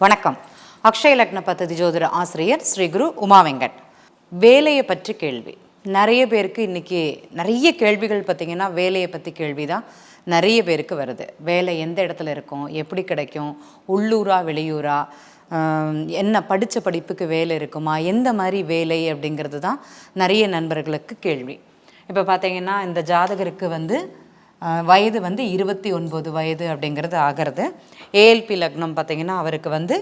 வணக்கம். அக்ஷய லக்ன பத்ததி ஜோதிட ஆசிரியர் ஸ்ரீ குரு உமா வெங்கட். வேலையை பற்றி கேள்வி. நிறைய பேருக்கு இன்றைக்கி நிறைய கேள்விகள் பார்த்திங்கன்னா வேலையை பற்றி கேள்வி தான். நிறைய பேருக்கு வருது. வேலை எந்த இடத்துல இருக்கும்? எப்படி கிடைக்கும்? உள்ளூரா வெளியூரா? என்ன படித்த படிப்புக்கு வேலை இருக்குமா? எந்த மாதிரி வேலை அப்படிங்கிறது தான் நிறைய நண்பர்களுக்கு கேள்வி. இப்போ பார்த்தீங்கன்னா இந்த ஜாதகருக்கு வந்து வயது வந்து இருபத்தி ஒன்பது வயது அப்படிங்கிறது ஆகிறது. ஏஎல்பி லக்னம் பார்த்தீங்கன்னா அவருக்கு வந்து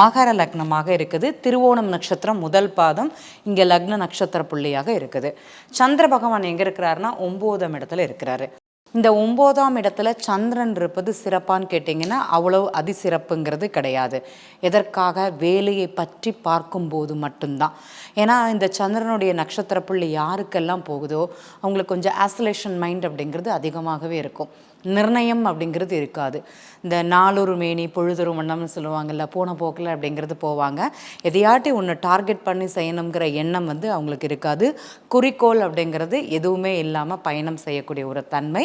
மகர லக்னமாக இருக்குது. திருவோணம் நட்சத்திரம் முதல் பாதம் இங்கே லக்ன நட்சத்திர புள்ளியாக இருக்குது. சந்திர பகவான் எங்கே இருக்கிறாருன்னா ஒம்போதாம் இடத்துல இருக்கிறாரு. இந்த ஒம்போதாம் இடத்துல சந்திரன் இருப்பது சிறப்பான்னு கேட்டிங்கன்னா அவ்வளவு அதிசிறப்புங்கிறது கிடையாது. எதற்காக? வேலையை பற்றி பார்க்கும்போது மட்டும்தான். ஏன்னா இந்த சந்திரனுடைய நட்சத்திர புள்ளி யாருக்கெல்லாம் போகுதோ அவங்களுக்கு கொஞ்சம் ஆசலேஷன் மைண்ட் அப்படிங்கிறது அதிகமாகவே இருக்கும். நிர்ணயம் அப்படிங்கிறது இருக்காது. இந்த நாளொரு மேனி பொழுதொரு வண்ணம்னு சொல்லுவாங்கல்ல போன போக்கில் அப்படிங்கிறது போவாங்க. எதையாட்டி ஒன்று டார்கெட் பண்ணி செய்யணுங்கிற எண்ணம் வந்து அவங்களுக்கு இருக்காது. குறிக்கோள் அப்படிங்கிறது எதுவுமே இல்லாமல் பயணம் செய்யக்கூடிய ஒரு தன்மை.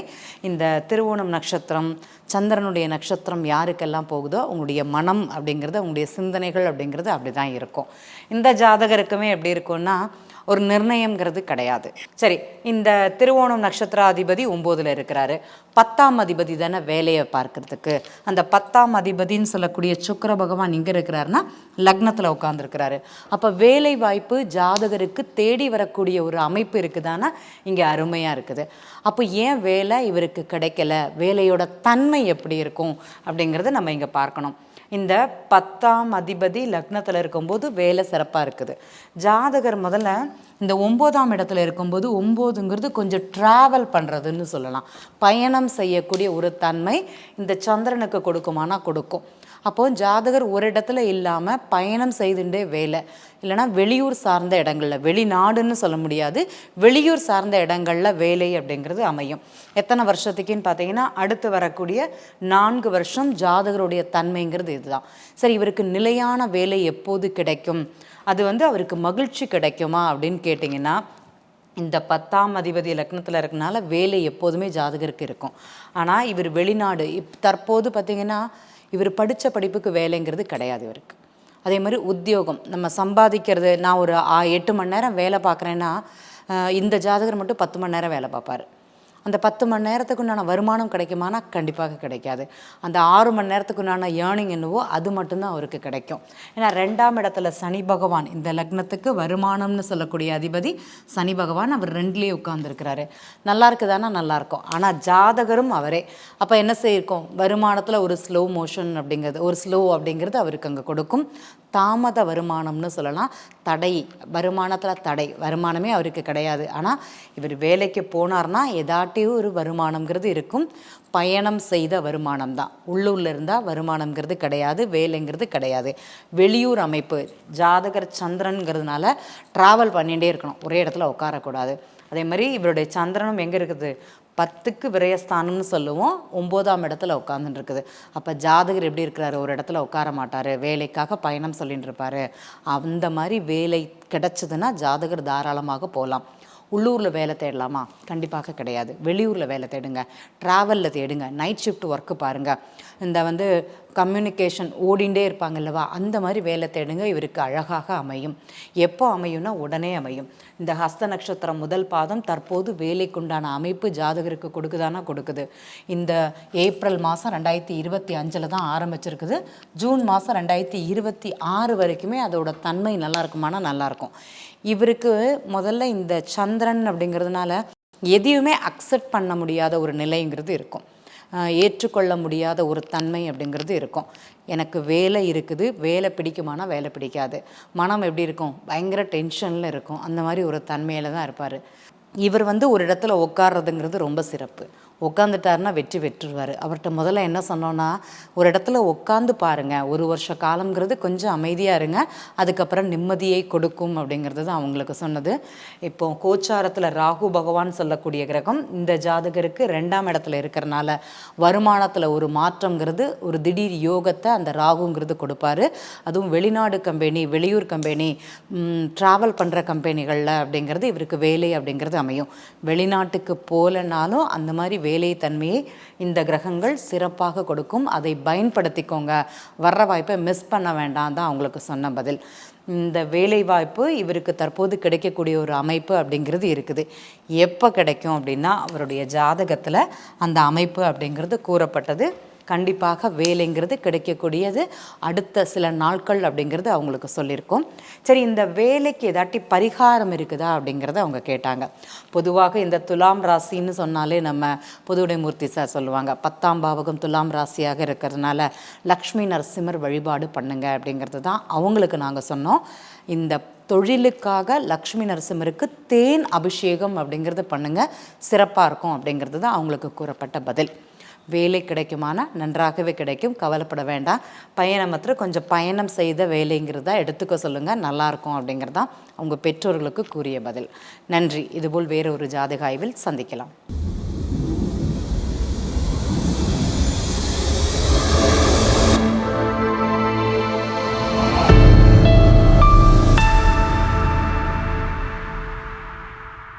இந்த திருவோணம் நட்சத்திரம் சந்திரனுடைய நட்சத்திரம் யாருக்கெல்லாம் போகுதோ அவங்களுடைய மனம் அப்படிங்கிறது அவங்களுடைய சிந்தனைகள் அப்படிங்கிறது அப்படி தான் இருக்கும். இந்த ஜாதகருக்குமே எப்படி இருக்கும்னா ஒரு நிர்ணயம்ங்கிறது கிடையாது. சரி இந்த திருவோணம் நட்சத்திராதிபதி ஒம்போதில் இருக்கிறாரு. பத்தாம் பத்தாம் அதிபதி தானே வேலையை பார்க்கறதுக்கு. அந்த பத்தாம் அதிபதின்னு சொல்லக்கூடிய சுக்கர பகவான் இங்கே இருக்கிறாருன்னா லக்னத்தில் உட்காந்துருக்கிறாரு அப்போ வேலை வாய்ப்பு ஜாதகருக்கு தேடி வரக்கூடிய ஒரு அமைப்பு இருக்குதானா இங்கே அருமையாக இருக்குது. அப்போ ஏன் வேலை இவருக்கு கிடைக்கல? வேலையோட தன்மை எப்படி இருக்கும்? அப்படிங்கிறத நம்ம இங்கே பார்க்கணும். இந்த பத்தாம் அதிபதி லக்னத்தில் இருக்கும்போது வேலை சிறப்பாக இருக்குது. ஜாதகர் முதல்ல இந்த ஒம்போதாம் இடத்துல இருக்கும்போது ஒம்போதுங்கிறது கொஞ்சம் ட்ராவல் பண்ணுறதுன்னு சொல்லலாம். பயணம் செய்யக்கூடிய ஒரு தன்மை இந்த சந்திரனுக்கு கொடுக்குமானா கொடுக்கும். அப்போது ஜாதகர் ஒரு இடத்துல இல்லாமல் பயணம் செய்துண்டே வேலை. இல்லைன்னா வெளியூர் சார்ந்த இடங்களில் வெளிநாடுன்னு சொல்ல முடியாது. வெளியூர் சார்ந்த இடங்களில் வேலை அப்படிங்கிறது அமையும். எத்தனை வருஷத்துக்குன்னு பார்த்தீங்கன்னா அடுத்து வரக்கூடிய நான்கு வருஷம் ஜாதகருடைய தன்மைங்கிறது இதுதான். சரி இவருக்கு நிலையான வேலை எப்போது கிடைக்கும்? அது வந்து அவருக்கு மகிழ்ச்சி கிடைக்குமா அப்படின்னு கேட்டிங்கன்னா இந்த பத்தாம் அதிபதி லக்னத்தில் இருக்கனால வேலை எப்போதுமே ஜாதகருக்கு இருக்கும். ஆனால் இவர் வெளிநாடு இப் தற்போது பார்த்தீங்கன்னா இவர் படித்த படிப்புக்கு வேலைங்கிறது கிடையாது இவருக்கு. அதே மாதிரி உத்தியோகம் நம்ம சம்பாதிக்கிறது நான் ஒரு எட்டு மணி நேரம் வேலை பார்க்குறேன்னா இந்த ஜாதகர் மட்டும் பத்து மணி நேரம் வேலை பார்ப்பார். அந்த பத்து மணி நேரத்துக்கு உண்டான வருமானம் கிடைக்குமானா கண்டிப்பாக கிடைக்காது. அந்த ஆறு மணி நேரத்துக்கு உண்டான ஏர்னிங் என்னவோ அது மட்டும்தான் அவருக்கு கிடைக்கும். ஏன்னா ரெண்டாம் இடத்துல சனி பகவான் இந்த லக்னத்துக்கு வருமானம்னு சொல்லக்கூடிய அதிபதி சனி பகவான் அவர் ரெண்டுலேயே உட்கார்ந்துருக்கிறாரு. நல்லா இருக்குதானா? நல்லாயிருக்கும் ஆனால் ஜாதகரும் அவரே. அப்போ என்ன செய்யிருக்கோம்? வருமானத்தில் ஒரு ஸ்லோ மோஷன் அப்படிங்கிறது ஒரு ஸ்லோ அப்படிங்கிறது அவருக்கு அங்கே கொடுக்கும். தாமத வருமானம்னு சொல்லலாம். தடை வருமானத்தில் தடை வருமானமே அவருக்கு கிடையாது. ஆனால் இவர் வேலைக்கு போனார்னா காட்டி ஒரு வருமானம்ங்கிறது இருக்கும். பயணம் செய்த வருமானம் தான் உள்ளூரில் இருந்தால் வருமானம்ங்கிறது கிடையாது வேலைங்கிறது கிடையாது. வெளியூர் அமைப்பு ஜாதகர் சந்திரனுங்கிறதுனால ட்ராவல் பண்ணிகிட்டே இருக்கணும். ஒரே இடத்துல உட்காரக்கூடாது. அதே மாதிரி இவருடைய சந்திரனும் எங்கே இருக்குது? பத்துக்கு விரயஸ்தானம்னு சொல்லுவோம். ஒம்போதாம் இடத்துல உட்காந்துட்டு இருக்குது அப்போ ஜாதகர் எப்படி இருக்கிறாரு? ஒரு இடத்துல உட்கார மாட்டார். வேலைக்காக பயணம் சொல்லிட்டு இருப்பார் அந்த மாதிரி வேலை கிடைச்சதுன்னா ஜாதகர் தாராளமாக போகலாம். உள்ளூரில் வேலை தேடலாமா? கண்டிப்பாக கிடையாது. வெளியூரில் வேலை தேடுங்க. ட்ராவலில் தேடுங்க. நைட் ஷிஃப்ட் ஒர்க்கு பாருங்கள் இந்த வந்து கம்யூனிகேஷன் ஓடிண்டே இருப்பாங்கல்லவா அந்த மாதிரி வேலை தேடுங்க இவருக்கு அழகாக அமையும். எப்போ அமையும்னா உடனே அமையும். இந்த ஹஸ்த நட்சத்திரம் முதல் பாதம் தற்போது வேலைக்குண்டான அமைப்பு ஜாதகருக்கு கொடுக்குதானா? கொடுக்குது. இந்த ஏப்ரல் மாதம் ரெண்டாயிரத்தி இருபத்தி அஞ்சில் தான் ஆரம்பிச்சிருக்குது. ஜூன் மாதம் ரெண்டாயிரத்தி இருபத்தி ஆறு வரைக்குமே அதோட தன்மை நல்லா இருக்குமானா நல்லாயிருக்கும். இவருக்கு முதல்ல இந்த சந்திரன் அப்படிங்கிறதுனால எதையுமே அக்செப்ட் பண்ண முடியாத ஒரு நிலைங்கிறது இருக்கும். ஏற்றுக்கொள்ள முடியாத ஒரு தன்மை அப்படிங்கிறது இருக்கும். எனக்கு வேலை இருக்குது வேலை பிடிக்குமானா வேலை பிடிக்காது. மனம் எப்படி இருக்கும்? பயங்கர டென்ஷனில் இருக்கும். அந்த மாதிரி ஒரு தன்மையில் தான் இருப்பார். இவர் வந்து ஒரு இடத்துல உட்கார்றதுங்கிறது ரொம்ப சிறப்பு. உட்காந்துட்டாருன்னா வெற்றி பெற்றுருவார். அவர்கிட்ட முதல்ல என்ன சொன்னோன்னா ஒரு இடத்துல உட்காந்து பாருங்க ஒரு வருஷ காலங்கிறது கொஞ்சம் அமைதியாக இருங்க அதுக்கப்புறம் நிம்மதியை கொடுக்கும் அப்படிங்கிறது தான் அவங்களுக்கு சொன்னது. இப்போ கோச்சாரத்தில் ராகு பகவான் சொல்லக்கூடிய கிரகம் இந்த ஜாதகருக்கு ரெண்டாம் இடத்துல இருக்கிறனால வருமானத்தில் ஒரு மாற்றங்கிறது ஒரு திடீர் யோகத்தை அந்த ராகுங்கிறது கொடுப்பாரு. அதுவும் வெளிநாடு கம்பெனி வெளியூர் கம்பெனி ட்ராவல் பண்ணுற கம்பெனிகளில் அப்படிங்கிறது இவருக்கு வேலை அப்படிங்கிறது அமையும். வெளிநாட்டுக்கு போகலனாலும் அந்த மாதிரி வேலை தன்மையை இந்த கிரகங்கள் சிறப்பாக கொடுக்கும். அதை பயன்படுத்திக்கோங்க. வர்ற வாய்ப்பை மிஸ் பண்ண வேண்டாம் தான் அவங்களுக்கு சொன்ன பதில். இந்த வேலைவாய்ப்பு இவருக்கு தற்போது கிடைக்கக்கூடிய ஒரு அமைப்பு அப்படிங்கிறது இருக்குது. எப்போ கிடைக்கும் அப்படின்னா அவருடைய ஜாதகத்தில் அந்த அமைப்பு அப்படிங்கிறது கூறப்பட்டது. கண்டிப்பாக வேலைங்கிறது கிடைக்கக்கூடியது. அடுத்த சில நாட்கள் அப்படிங்கிறது அவங்களுக்கு சொல்லியிருக்கோம். சரி இந்த வேலைக்கு ஏதாட்டி பரிகாரம் இருக்குதா அப்படிங்கிறத அவங்க கேட்டாங்க. பொதுவாக இந்த துலாம் ராசின்னு சொன்னாலே நம்ம புதுவுடைமூர்த்தி சார் சொல்லுவாங்க பத்தாம் பாவகம் துலாம் ராசியாக இருக்கிறதுனால லக்ஷ்மி நரசிம்மர் வழிபாடு பண்ணுங்க அப்படிங்கிறது தான் அவங்களுக்கு நாங்கள் சொன்னோம். இந்த தொழிலுக்காக லக்ஷ்மி நரசிம்மருக்கு தேன் அபிஷேகம் அப்படிங்கிறத பண்ணுங்கள் சிறப்பாக இருக்கும் அப்படிங்கிறது தான் அவங்களுக்கு கூறப்பட்ட பதில். வேலை கிடைக்குமானா நன்றாகவே கிடைக்கும். கவலைப்பட வேண்டாம். பயணமற்ற கொஞ்சம் பயணம் செய்த வேலைங்கிறதா எடுத்துக்க சொல்லுங்கள் நல்லாயிருக்கும் அப்படிங்கிறது தான் அவங்க பெற்றோர்களுக்கு கூறிய பதில். நன்றி. இதுபோல் வேறு ஒரு ஜாதக ஆய்வில் சந்திக்கலாம்.